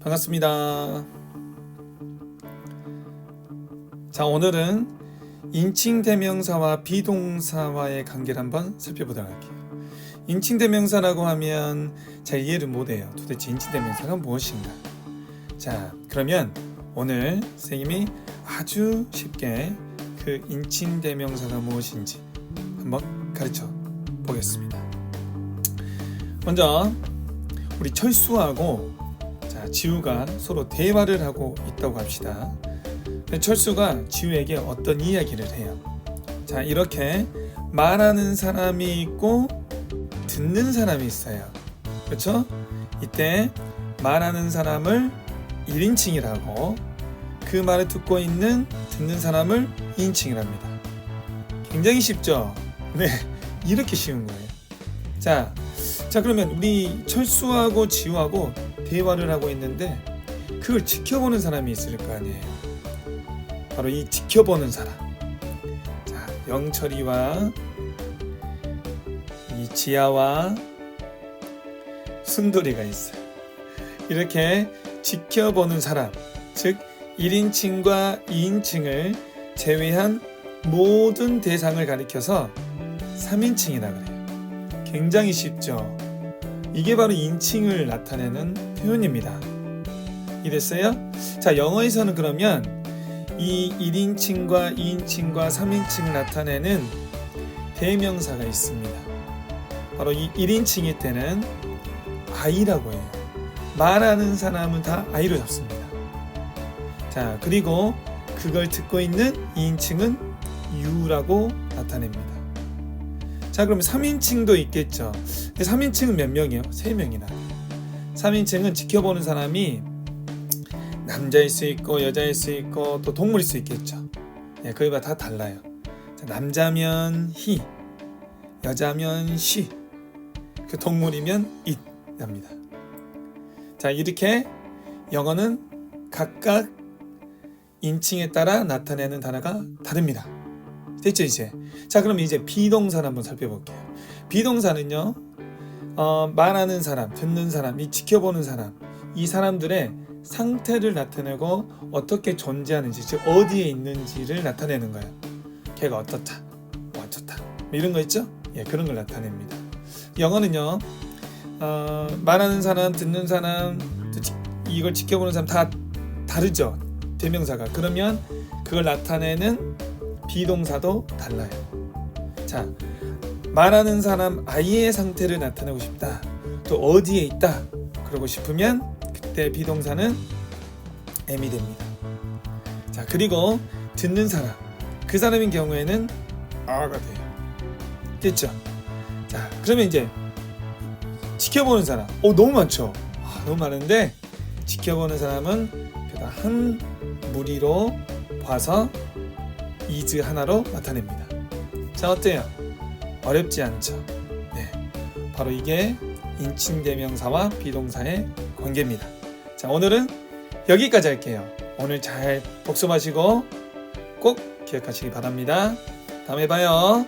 반갑습니다. 자, 오늘은 인칭 대명사와 비동사와의 관계를 한번 살펴보도록 할게요. 인칭 대명사라고 하면 잘 이해를 못해요. 도대체 인칭 대명사가 무엇인가? 자, 그러면 오늘 선생님이 아주 쉽게 그 인칭 대명사가 무엇인지 한번 가르쳐 보겠습니다. 먼저 우리 철수하고 자, 지우가 서로 대화를 하고 있다고 합시다. 철수가 지우에게 어떤 이야기를 해요. 자, 이렇게 말하는 사람이 있고 듣는 사람이 있어요. 그렇죠? 이때 말하는 사람을 1인칭이라고 그 말을 듣고 있는 듣는 사람을 2인칭이랍니다. 굉장히 쉽죠? 네. 이렇게 쉬운 거예요. 자, 자 그러면 우리 철수하고 지우하고 대화를 하고 있는데 그걸 지켜보는 사람이 있을 거 아니에요. 바로 이 지켜보는 사람. 자, 영철이와 이 지아와 순돌이가 있어요. 이렇게 지켜보는 사람, 즉 1인칭과 2인칭을 제외한 모든 대상을 가리켜서 3인칭이라 그래요. 굉장히 쉽죠. 이게 바로 인칭을 나타내는 표현입니다. 이랬어요? 자, 영어에서는 그러면 이 1인칭과 2인칭과 3인칭을 나타내는 대명사가 있습니다. 바로 이 1인칭일 때는 I라고 해요. 말하는 사람은 다 I로 잡습니다. 자, 그리고 그걸 듣고 있는 2인칭은 U라고 나타냅니다. 자, 그러면 3인칭도 있겠죠. 근데 3인칭은 몇 명이에요? 3명이나. 3인칭은 지켜보는 사람이 남자일 수 있고 여자일 수 있고 또 동물일 수 있겠죠. 예, 그거가 다 달라요. 자, 남자면 he, 여자면 she, 그 동물이면 it랍니다. 자, 이렇게 영어는 각각 인칭에 따라 나타내는 단어가 다릅니다. 됐죠 이제? 자 그럼 이제 비동사를 한번 살펴볼게요. 비동사는요 어, 말하는 사람, 듣는 사람, 이 지켜보는 사람, 이 사람들의 상태를 나타내고 어떻게 존재하는지, 즉 어디에 있는지를 나타내는 거예요. 걔가 어떻다, 뭐 어떻다, 뭐 이런 거 있죠? 예, 그런 걸 나타냅니다. 영어는요 어, 말하는 사람, 듣는 사람, 이걸 지켜보는 사람 다 다르죠. 대명사가 그러면 그걸 나타내는 비동사도 달라요. 자, 말하는 사람 아이의 상태를 나타내고 싶다. 또 어디에 있다. 그러고 싶으면 그때 비동사는 M이 됩니다. 자, 그리고 듣는 사람. 그 사람인 경우에는 R가 돼요. 됐죠? 자, 그러면 이제 지켜보는 사람. 어, 너무 많죠? 아, 너무 많은데 지켜보는 사람은 그다 한 무리로 봐서 이즈 하나로 나타냅니다. 자 어때요? 어렵지 않죠? 네, 바로 이게 인칭 대명사와 비동사의 관계입니다. 자 오늘은 여기까지 할게요. 오늘 잘 복습하시고 꼭 기억하시기 바랍니다. 다음에 봐요.